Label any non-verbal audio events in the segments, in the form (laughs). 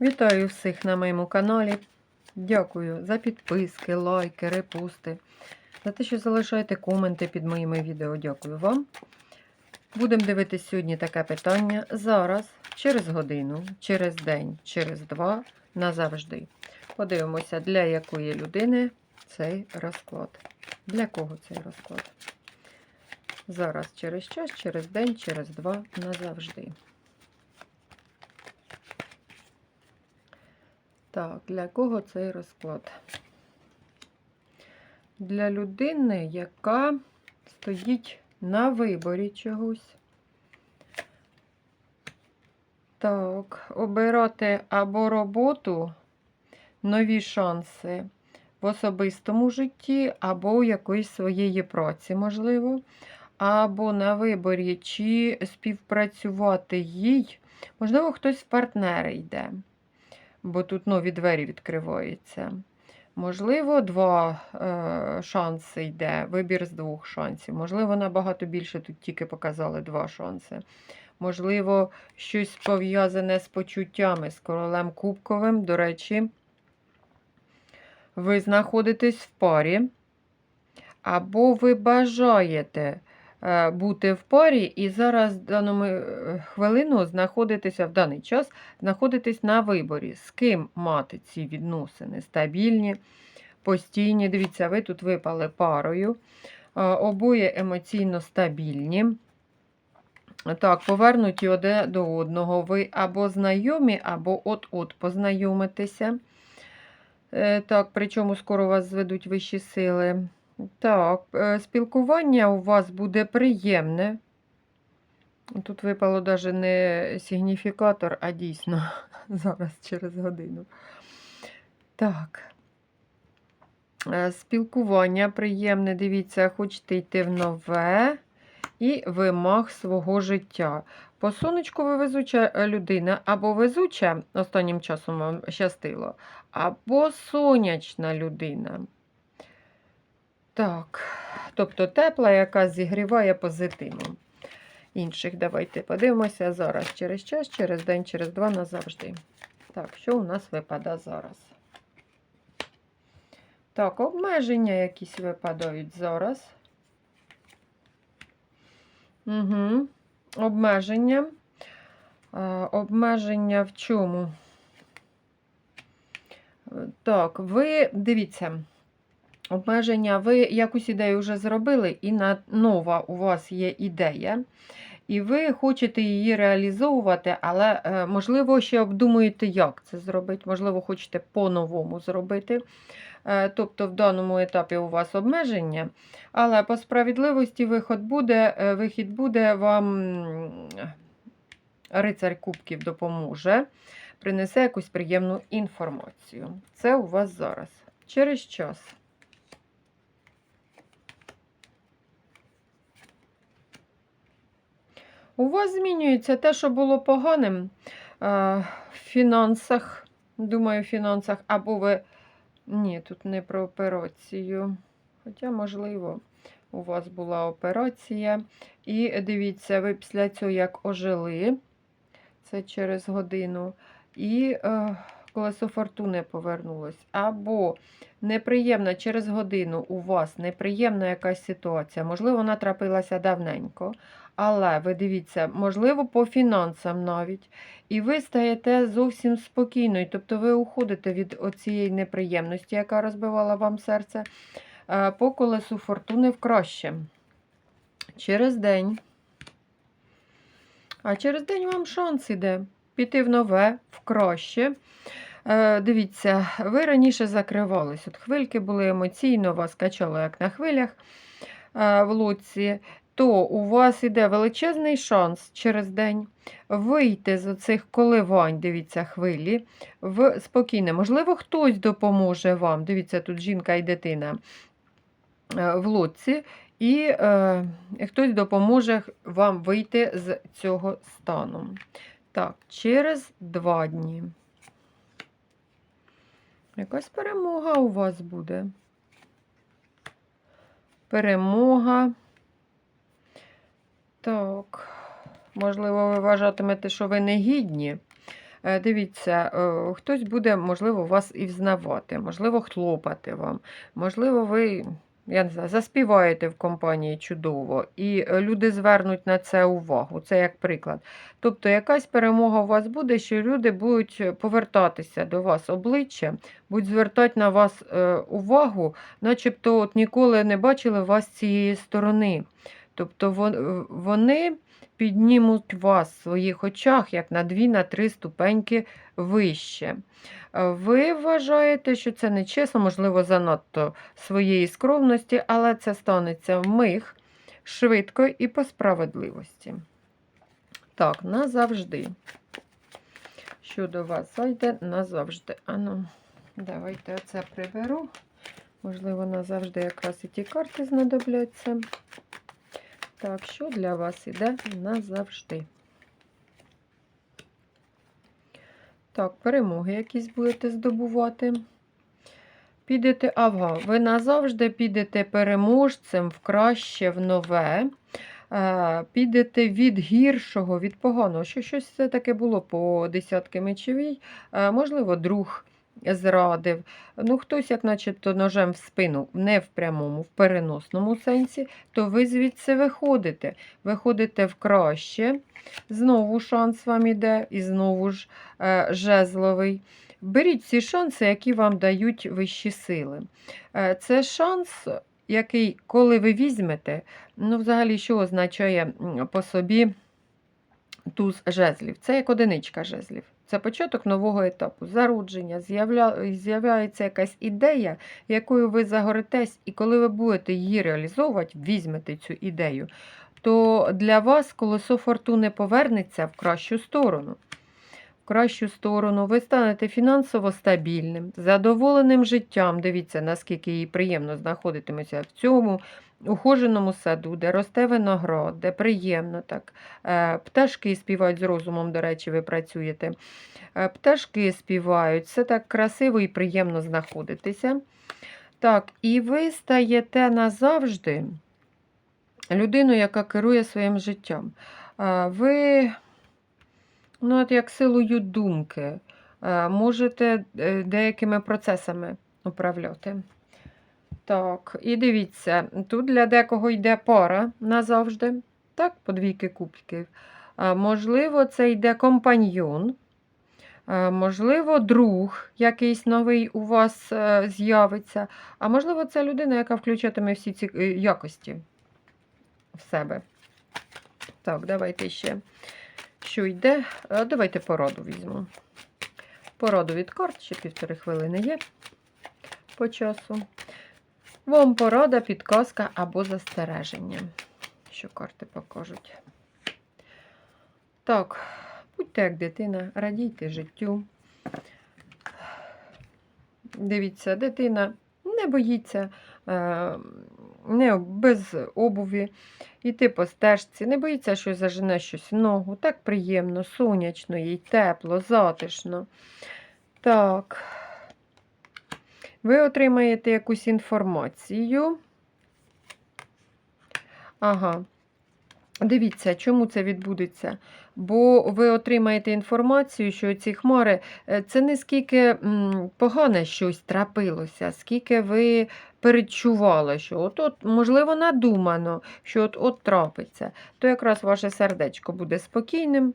Вітаю всіх на моєму каналі. Дякую за підписки, лайки, репости, за те, що залишаєте коменти під моїми відео. Дякую вам. Будемо дивитися сьогодні таке питання. Зараз, через годину, через день, через два, назавжди. Подивимося, для якої людини цей розклад. Для кого цей розклад? Зараз через час, через день, через два, назавжди. Так, для кого цей розклад? Для людини, яка стоїть на виборі чогось. Так, обирати або роботу, нові шанси в особистому житті, або у якоїсь своєї праці, можливо, або на виборі, чи співпрацювати їй. Можливо, хтось в партнери йде бо тут нові двері відкриваються. Можливо, два е, шанси йде, вибір з двох шансів. Можливо, набагато більше тут тільки показали два шанси. Можливо, щось пов'язане з почуттями, з королем Кубковим. До речі, ви знаходитесь в парі, або ви бажаєте бути в парі, і зараз в дану е, хвилину знаходитися в даний час, знаходитись на виборі, з ким мати ці відносини стабільні, постійні. Дивіться, ви тут випали парою, е, обоє емоційно стабільні. Так, повернуті одне до одного. Ви або знайомі, або от-от познайомитеся. Так, причому скоро вас зведуть вищі сили. Так, е, спілкування у вас буде приємне. Тут випало навіть не сигніфікатор, а дійсно (laughs) зараз через годину. Так. Е, спілкування приємне, дивіться, хочете йти в нове і вимаг свого життя. По сонечку ви везуча е, людина, або везуча, останнім часом вам щастило, або сонячна людина. Так, тобто тепла, яка зігріває позитивом. Інших давайте подивимося зараз через час, через день, через два назавжди. Так, що у нас випадає зараз? Так, обмеження якісь випадають зараз. Угу. Обмеження. А, обмеження в чому? Так, ви дивіться. Обмеження, ви якусь ідею вже зробили, і на нова у вас є ідея, і ви хочете її реалізовувати, але, е, можливо, ще обдумуєте, як це зробити, можливо, хочете по-новому зробити. Е, тобто, в даному етапі у вас обмеження, але по справедливості вихід буде, е, вихід буде вам рицарь Кубків допоможе, принесе якусь приємну інформацію. Це у вас зараз. Через час. У вас змінюється те, що було поганим е, в фінансах. Думаю, в фінансах, або ви. Ні, тут не про операцію. Хоча, можливо, у вас була операція. І дивіться, ви після цього як ожили, це через годину. І е, колесо фортуни повернулось. Або неприємна через годину у вас неприємна якась ситуація. Можливо, вона трапилася давненько. Але ви дивіться, можливо, по фінансам навіть. І ви стаєте зовсім спокійною. Тобто ви уходите від цієї неприємності, яка розбивала вам серце, е, по колесу фортуни в краще. Через день. А через день вам шанс іде піти в нове, в краще. Е, дивіться, ви раніше закривались. От Хвильки були емоційно, вас качало, як на хвилях е, в лодці то у вас іде величезний шанс через день вийти з цих коливань, дивіться, хвилі, в спокійне. Можливо, хтось допоможе вам. Дивіться, тут жінка і дитина е, в лодці, і е, хтось допоможе вам вийти з цього стану. Так, через два дні. Якась перемога у вас буде. Перемога. Так, можливо, ви вважатимете, що ви не гідні Е, Дивіться, е, хтось буде, можливо, вас і взнавати, можливо, хлопати вам, можливо, ви. Я не знаю, заспіваєте в компанії чудово, і е, люди звернуть на це увагу. Це як приклад. Тобто, якась перемога у вас буде, що люди будуть повертатися до вас обличчям, будуть звертати на вас увагу, начебто от ніколи не бачили вас цієї сторони. Тобто вони піднімуть вас в своїх очах як на 2-3 ступеньки вище. Е, Ви вважаєте, що це нечесно, можливо, занадто своєї скромності, але це станеться в вмиг, швидко і по справедливості. Так, назавжди. Що до вас зайде назавжди. Ану, давайте оце приберу. Можливо, назавжди якраз і ті карти знадобляться. Так, що для вас іде назавжди? Так, перемоги якісь будете здобувати. Підете, ага, ви назавжди підете переможцем в краще, в нове. Е, Підете від гіршого, від поганого. Що щось все таке було по десятки мечовій. Е, Можливо, друг зрадив. Ну, хтось, як начебто, ножем в спину, не в прямому, в переносному сенсі, то ви звідси виходите. Виходите в краще. Знову шанс вам іде, і знову ж е, жезловий. Беріть ці шанси, які вам дають вищі сили. Е, Це шанс, який, коли ви візьмете, ну, взагалі, що означає по собі туз жезлів? Це як одиничка жезлів. Це початок нового етапу, зародження, з'явля- з'являється якась ідея, якою ви загоритесь, і коли ви будете її реалізовувати, візьмете цю ідею, то для вас колесо фортуни повернеться в кращу сторону. В кращу сторону, ви станете фінансово стабільним, задоволеним життям. Дивіться, наскільки їй приємно знаходитиметься в цьому ухоженому саду, де росте виноград, де приємно так. Е, Пташки співають з розумом, до речі, ви працюєте. Е, Пташки співають, все так красиво і приємно знаходитися. Так, і ви стаєте назавжди людиною, яка керує своїм життям. Е, Ви, ну, от як силою думки, можете деякими процесами управляти. Так, і дивіться, тут для декого йде пара назавжди. Так, по двійки кубків. Можливо, це йде компаньйон. Можливо, друг якийсь новий у вас е, з'явиться. А можливо, це людина, яка включатиме всі ці е, якості в себе. Так, давайте ще. Що йде? Давайте пораду візьму. Пораду від карт, ще півтори хвилини є по часу. Вам порада, підказка або застереження. Що карти покажуть. Так, будьте як дитина, радійте життю. Дивіться, дитина не боїться е, не без обуві, йти по стежці, не боїться, що зажене щось в ногу. Так приємно, сонячно, їй тепло, затишно. Так. Ви отримаєте якусь інформацію. Ага. Дивіться, чому це відбудеться? Бо ви отримаєте інформацію, що ці хмари е, це не скільки погане щось трапилося, скільки ви передчували, що от, от можливо, надумано, що от от трапиться, то якраз ваше сердечко буде спокійним.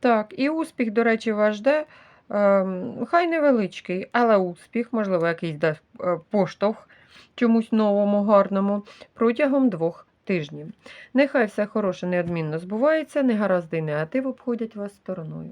Так, і успіх, до речі, вас жде. Ем, Хай невеличкий, але успіх, можливо, якийсь дасть е, поштовх чомусь новому, гарному протягом двох тижнів. Нехай все хороше неодмінно збувається, негаразди негатив обходять вас стороною.